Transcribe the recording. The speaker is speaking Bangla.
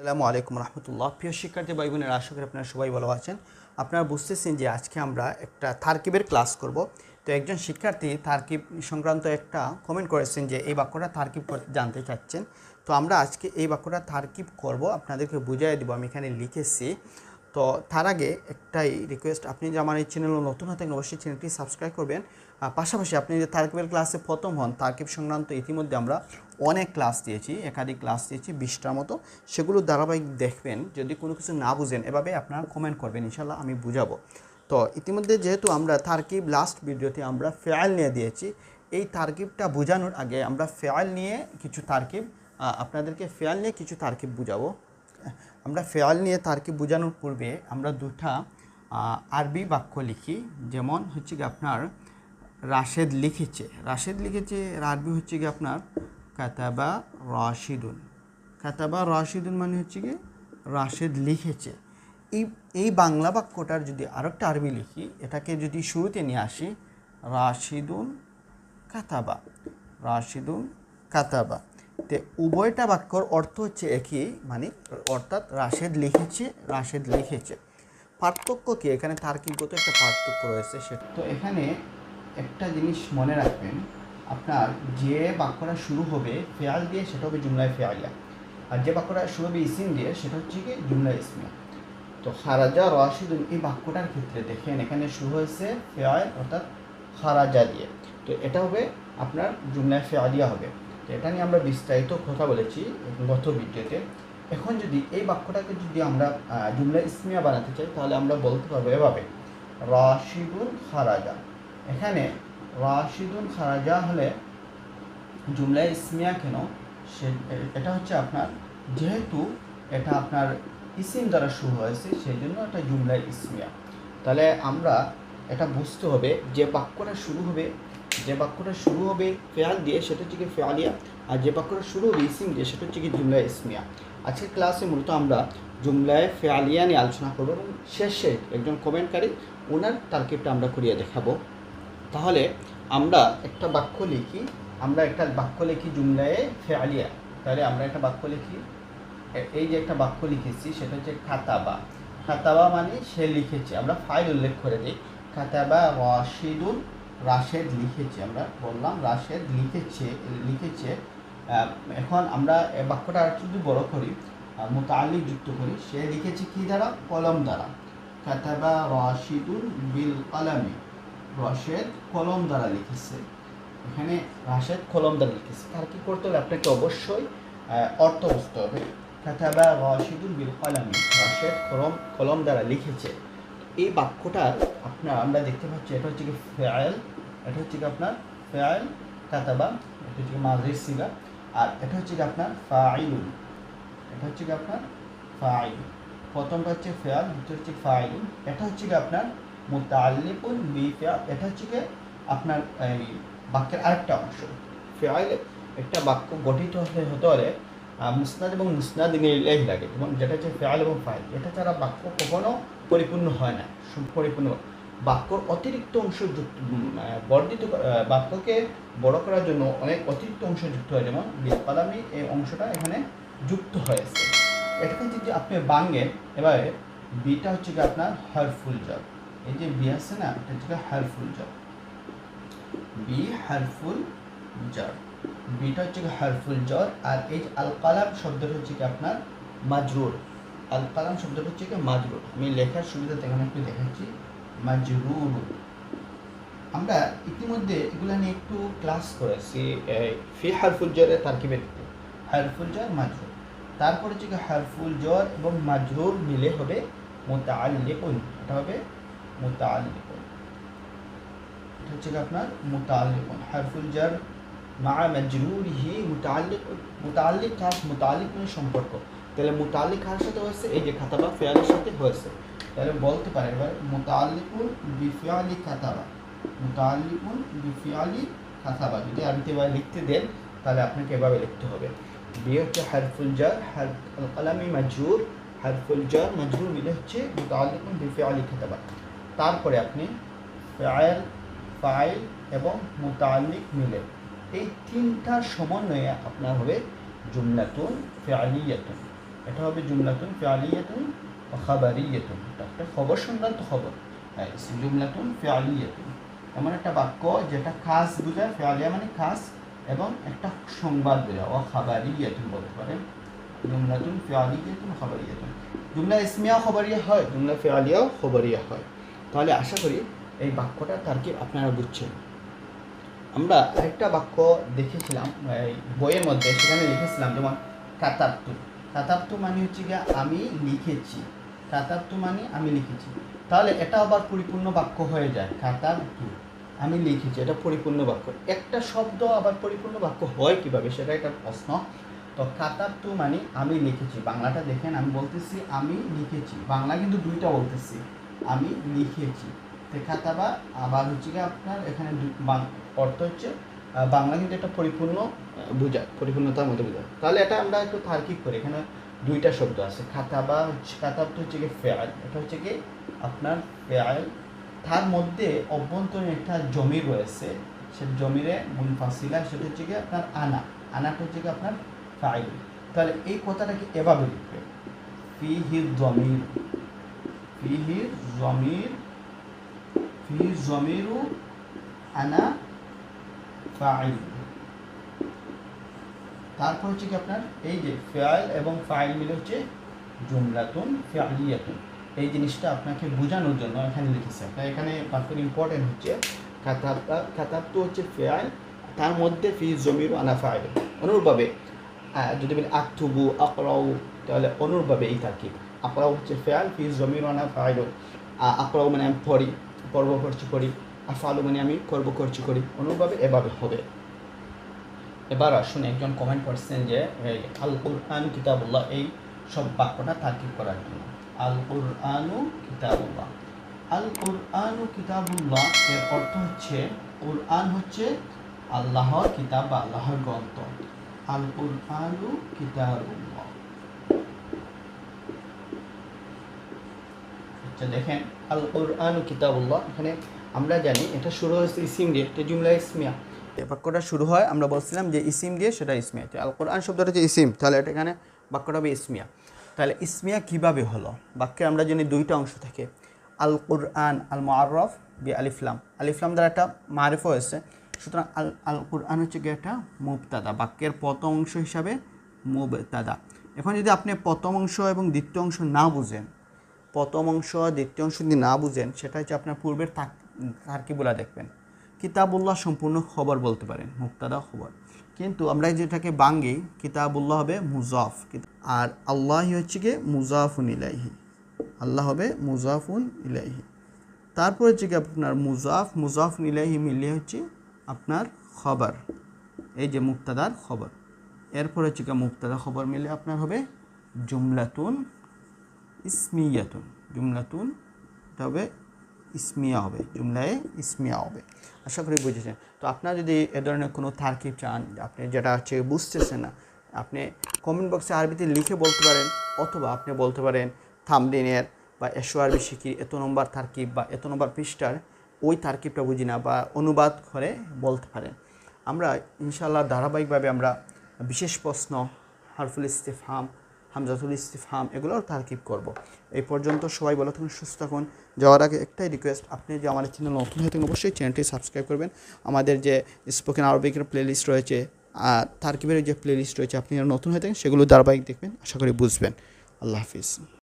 আসসালামু আলাইকুম রহমতুল্লাহ। প্রিয় শিক্ষার্থী ভাই বোনের, আশা করি আপনারা সবাই ভালো আছেন। আপনারা বুঝতেছেন যে আজকে আমরা একটা থার্কিবের ক্লাস করব। তো একজন শিক্ষার্থী থার্কিব সংক্রান্ত একটা কমেন্ট করেছেন যে এই বাক্যটা থার্কিব জানতে চাচ্ছেন। তো আমরা আজকে এই বাক্যটা থার্কিব করব, আপনাদেরকে বুঝাই দিব। আমি এখানে লিখেছি তো তার আগে একটাই রিকোয়েস্ট আপনি যে আমার এই চ্যানেল নতুন হতে অবশ্যই চ্যানেলটি সাবস্ক্রাইব করবেন। পাশাপাশি আপনি যে তারকিবের ক্লাসে প্রথম হন তারকিব সংক্রান্ত ইতিমধ্যে আমরা অনেক ক্লাস দিয়েছি, একাধিক ক্লাস দিয়েছি, বিশটার মতো। সেগুলো ধারাবাহিক দেখবেন, যদি কোনো কিছু না বুঝেন, এভাবে আপনারা কমেন্ট করবেন ইনশাল্লাহ আমি বুঝাবো। তো ইতিমধ্যে যেহেতু আমরা তারকিব লাস্ট ভিডিওতে আমরা ফেয়াল নিয়ে দিয়েছি, এই তারকিবটা বোঝানোর আগে আমরা ফেয়াল নিয়ে কিছু তারকিব আপনাদেরকে ফেয়াল নিয়ে কিছু তারকিব বুঝাবো। আমরা ফেয়াল নিয়ে তারকিব বোঝানোর পূর্বে আমরা দুটা আরবি বাক্য লিখি। যেমন হচ্ছে কি আপনার, রাশেদ লিখেছে। রাশেদ লিখেছে এর আরবি হচ্ছে কি আপনার, কাতাবা রাশিদুন। কাতাবা রাশিদুন মানে হচ্ছে কি রাশেদ লিখেছে। এই এই বাংলা বাক্যটার যদি আরেকটা আরবি লিখি, এটাকে যদি শুরুতে নিয়ে আসি, রাশিদুন কাতাবা। রাশিদুন কাতাবা। তে উভয়টা বাক্যর অর্থ হচ্ছে একই মানে অর্থাৎ রাশেদ লিখেছে রাশেদ লিখেছে। পার্থক্য কি? এখানে তার্কিকগত একটা পার্থক্য রয়েছে সে তো এখানে একটা জিনিস মনে রাখবেন, আপনার যে বাক্যটা শুরু হবে ফেয়াল দিয়ে, সেটা হবে জুমলায় ফেয়ালিয়া। আর যে বাক্যটা শুরু হবে ইসিম দিয়ে, সেটা হচ্ছে কি জুমলা ইসমিয়া। তো খারাজা রাশিদুন, এই বাক্যটার ক্ষেত্রে দেখেন, এখানে শুরু হয়েছে ফেয়াল, অর্থাৎ খারাজা দিয়ে। তো এটা হবে আপনার জুমলায় ফেয়ালিয়া হবে। এটা নিয়ে আমরা বিস্তারিত কথা বলেছি গত ভিডিওতে। এখন যদি এই বাক্যটাকে যদি আমরা জুমলা ইসমিয়া বানাতে চাই, তাহলে আমরা বলতে পারব এভাবে, রাশিদুন খারাজা। এখানে রাশিদুন খারাজা হলে জুমলা ইসমিয়া কেন? সে এটা হচ্ছে আপনার, যেহেতু এটা আপনার ইসিম দ্বারা শুরু হয়েছে সেই জন্য এটা জুমলা ইসমিয়া। তাহলে আমরা এটা বুঝতে হবে যে বাক্যটা শুরু হবে যে বাক্যটা শুরু হবে ফেয়াল দিয়ে, সেটা হচ্ছে ফেয়ালিয়া, আর যে বাক্যটা শুরু হবে ইসিম দিয়ে, সেটা হচ্ছে জুমলা ইসমিয়া। আজকের ক্লাসে মূলত আমরা জুমলায় ফেয়ালিয়া নিয়ে আলোচনা করব এবং শেষে একজন কমেন্টকারী, ওনার তার্কিবটা আমরা করিয়ে দেখাবো। তাহলে আমরা একটা বাক্য লিখি, আমরা একটা বাক্য লিখি জুমলায় ফেয়ালিয়া। তাহলে আমরা একটা বাক্য লিখি। এই যে একটা বাক্য লিখেছি, সেটা হচ্ছে খাতাবা। খাতাবা মানে সে লিখেছে। আমরা ফাইল উল্লেখ করে দিই। খাতাবা রাশিদুল রাশেদ লিখেছে, আমরা বললাম রাশেদ লিখেছে লিখেছে এখন আমরা বাক্যটা আর যদি বড় করি মোতালিক যুক্ত করি, সে লিখেছে কি দ্বারা? কলম দ্বারা। কাতাবা রাশিদুল বিল কলামে। রাশেদ কলম দ্বারা লিখেছে। এখানে রাশেদ কলম দ্বারা লিখেছে। তার কি করতে হবে? আপনাকে অবশ্যই অর্থ বুঝতে হবে। কাতাবা রাশিদুল বিল কলামে। রাশেদ কলম কলম দ্বারা লিখেছে। এই বাক্যটা আপনার, আমরা দেখতে পাচ্ছি, এটা হচ্ছে কি ফেয়াল এটা হচ্ছে কি আপনার ফেয়াল কাতাবা, এটা হচ্ছে কি মাদ্রিস সিগা, আর এটা হচ্ছে কি আপনার ফাইলুন এটা হচ্ছে কি আপনার ফাইল প্রথমটা হচ্ছে ফেয়াল দ্বিতীয় হচ্ছে ফাইলুন এটা হচ্ছে কি আপনার মুতাল্লিকুন বি ফেয়াল এটা হচ্ছে কি আপনার এই বাক্যের আরেকটা অংশ। ফেয়াল একটা বাক্য গঠিত হতে হতে মুসনাদ এবং মুসনাদ লাগে এবং যেটা হচ্ছে ফেয়াল এবং ফাইল এটা ছাড়া বাক্য কখনো পরিপূর্ণ হয় না। পরিপূর্ণ বাক্যর অতিরিক্ত অংশ যুক্ত বর্ধিত বাক্যকে বড় করার জন্য অনেক অতিরিক্ত অংশ যুক্ত হয়। যেমন বিপালামি এই অংশটা এখানে যুক্ত হয়েছে এটাকে যদি আপনি বাঙ্গেন, এবারে বিটা হচ্ছে কি আপনার হারফুল জব এই যে বি আছে না, এটা হচ্ছে হারফুল জব বি হারফুল জব বিটা হচ্ছে হারফুল জর আর এই আল কালাম শব্দটা হচ্ছে কি আপনার মাজরুর। আল কালাম শব্দটা হচ্ছে কি মাজরুর আমি লেখার সুবিধা এখানে একটু দেখাচ্ছি। মাজরুর আমরা ইতিমধ্যে এগুলো নিয়ে একটু ক্লাস করেছি ফি হারফুল জরে তারকিবের হারফুল জর মাজরুর তারপরে হচ্ছে হারফুল জর এবং মাজরুর মিলে হবে মুতাআল্লিকুন। এটা হবে মুতাআল্লিকুন। এটা হচ্ছে আপনার মুতাআল্লিকুন। হারফুল জর মা মাজরুরিহি মুতাআল্লিকুন। মুতাআল্লিক কার মুতাআল্লিক মানে সম্পর্ক। তাহলে মুতাআল্লিক কার সাথে হয়েছে, এই যে খাতাবা ফেয়ালের সাথে হয়েছে। তাহলে বলতে পারে, এবার মুতাআল্লিকুন বিফিয়ালি খাতাবা। মুতাআল্লিকুন বিফিয়ালি খাতাবা। যদি আরবিতে এবার লিখতে দেন, তাহলে আপনাকে এভাবে লিখতে হবে। বি হচ্ছে হারফুল জার হার কালামি মাজরুর হারফুল জার মাজরুর মিলে হচ্ছে মুতাআল্লিকুন বিফিয়ালি খাতাবা। তারপরে আপনি ফাইল ফাইল এবং মুতাআল্লিক মিলে। এই তিনটার সমন্বয়ে আপনার হবে জুমলাতুন, ফেয়ালিয়াতুন। এটা হবে জুমলাতুন ফিআলিয়াতুন ও খাবারিয়াতুন। একটা খবর সংক্রান্ত খবর। হ্যাঁ, জুমলাতুন ফিআলিয়াতুন। এমন একটা বাক্য যেটা খাস বোঝায় ফিআলিয়া মানে খাস এবং একটা সংবাদ বোঝায় ও খাবারিয়াতুন বলতে পারেন। জুমলাতুন ফিআলিয়াতুন খাবারিয়াতুন। জুমলা ইসমিয়া খবরিয়া হয় জুমলা ফিআলিয়াও খবরিয়া হয়। তাহলে আশা করি এই বাক্যটা তার কি আপনারা বুঝছেন। আমরা আরেকটা বাক্য দেখেছিলাম বইয়ের মধ্যে সেখানে লিখেছিলাম যেমন কাতাপ্তু কাতাপ্তু মানে হচ্ছে গিয়ে আমি লিখেছি। কাতাপ্তু মানে আমি লিখেছি। তাহলে এটা আবার পরিপূর্ণ বাক্য হয়ে যায়। কাতাপ্তু আমি লিখেছি, এটা পরিপূর্ণ বাক্য। একটা শব্দ আবার পরিপূর্ণ বাক্য হয় কীভাবে সেটা একটা প্রশ্ন। তো কাতাপ্তু মানে আমি লিখেছি। বাংলাটা দেখেন, আমি বলতেছি আমি লিখেছি। বাংলা কিন্তু দুইটা বলতেছি। আমি লিখেছি। তো খাতাবা আবার হচ্ছে গিয়ে আপনার এখানে অর্থ হচ্ছে বাংলা কিন্তু একটা পরিপূর্ণ বোঝায় পরিপূর্ণতার মধ্যে বোঝায় তাহলে এটা আমরা একটু তার্কিক করি। এখানে দুইটা শব্দ আছে। খাতাবা হচ্ছে খাতা তো হচ্ছে গিয়ে ফেয়াল এটা হচ্ছে কি আপনার ফেয়াল তার মধ্যে অভ্যন্তরীণ একটা জমি রয়েছে। সে জমিরে মুনফাসিলা, সেটা হচ্ছে কি আপনার আনা। আনাটা হচ্ছে কি আপনার ফাইল তাহলে এই কথাটাকে এভাবে লিখবে? ফিহি জমির। ফিহি জমির। ফি জমিরু আনা ফাইল। তারপর হচ্ছে কি আপনার, এই যে ফেয়াল এবং ফাইল মিলে হচ্ছে জুমলাতুন ফাইলিয়াতুন এই জিনিসটা আপনাকে বোঝানোর জন্য এখানে লিখেছে। তাই এখানে বাক্যের ইম্পর্টেন্ট হচ্ছে খাতাবটা খাতাব তো হচ্ছে ফেয়াল তার মধ্যে ফি জমির আনা ফাইল। অনুরূপভাবে যদি বলি আক্তুবু, আকরাউ, তাহলে অনুরূপভাবে এই থাকি আকরাউ হচ্ছে ফেয়াল ফি জমির আনা ফাইল। আকরাউ মানে আমি পড়ি পর্ব করছি করি আফালু মানে আমি কর্ম করছি করি। অনুরূপভাবে এভাবে হবে। এবার আসুন একজন কমেন্ট করছেন যে আল কুরআন কিতাবুল্লাহ, এই সব বাক্যটা তার্কিব করার জন্য। আল কুরআনু কিতাবুল্লাহ। আল কুরআনু কিতাবুল্লাহ এর অর্থ হচ্ছে, কুরআন হচ্ছে আল্লাহর কিতাব বা আল্লাহর গ্রন্থ। আল কুরআনু কিতাবুল্লাহ। আচ্ছা দেখেন আল কুরআনু কিতাবুল্লাহ, এখানে আমরা জানি এটা শুরু হয়েছে ইসিম দিয়ে একটা জুমলা ইসমিয়া। বাক্যটা শুরু হয়, আমরা বলছিলাম যে ইসিম দিয়ে সেটা ইসমিয়া। আল কোরআন শব্দটা হচ্ছে ইসিম, তাহলে এটা এখানে বাক্যটা হবে ইসমিয়া। তাহলে ইসমিয়া কীভাবে হলো? বাক্যে আমরা জানি দুইটা অংশ থাকে। আল কোরআন আল মোয়ারফ বি আলিফলাম। আলিফলাম দ্বারা একটা মারিফ হয়েছে। সুতরাং আল আল কোরআন হচ্ছে গিয়ে একটা মুবতাদা। বাক্যের প্রথম অংশ হিসাবে মুবতাদা। এখন যদি আপনি প্রথম অংশ এবং দ্বিতীয় অংশ না বুঝেন প্রথম অংশ, দ্বিতীয় অংশ যদি না বুঝেন, সেটা হচ্ছে আপনার পূর্বের তার্কিবুলা দেখবেন। কিতাবুল্লাহ সম্পূর্ণ খবর বলতে পারেন, মুক্তাদা খবর। কিন্তু আমরা যেটাকে বাঙ্গি, কিতাবুল্লাহ হবে মুজাফ। আর আল্লাহ হচ্ছে গিয়ে মুজাফুন ইলাইহি। আল্লাহ হবে মুজাফুন ইলাইহি। তারপর হচ্ছে কি আপনার মুজাফ, মুজাফুন ইলাইহি মিলিয়ে হচ্ছে আপনার খবর। এই যে মুক্তাদার খবর। এরপর হচ্ছে কি মুক্তাদা খবর মিলে আপনার হবে জুমলাতুন ইসমিয়াতুন, জুমলাতুন এটা হবে ইসমিয়া হবে, জুমলায় ইসমিয়া হবে। আশা করি বুঝেছেন। তো আপনার যদি এ ধরনের কোনো তার্কিব চান, আপনি যেটা হচ্ছে বুঝতেছেন না, আপনি কমেন্ট বক্সে আরবিতে লিখে বলতে পারেন, অথবা আপনি বলতে পারেন থামদিনের বা এসো আরবি শিখি এত নম্বর তার্কিব বা এত নম্বর পৃষ্ঠার ওই তার্কিবটা বুঝি না বা অনুবাদ করে বলতে পারেন। আমরা ইনশাল্লাহ ধারাবাহিকভাবে আমরা বিশেষ প্রশ্ন, হারফুল ইস্তেফাম হামজাতুল ইস্তিফহাম এগুলোর তারকিব করব। এই পর্যন্ত সবাই বলে থাকুন, সুস্থ থাকুন। যাওয়ার আগে একটাই রিকোয়েস্ট আপনি যে আমাদের চ্যানেল নতুন হয়ে থাকেন, অবশ্যই চ্যানেলটি সাবস্ক্রাইব করবেন। আমাদের যে স্পোকেন আরবিকের প্লেলিস্ট রয়েছে, আর তারকিবের যে প্লেলিস্ট রয়েছে, আপনি নতুন হয়ে থাকেন, সেগুলো ধারাবাহিক দেখবেন, আশা করি বুঝবেন। আল্লাহ হাফিজ।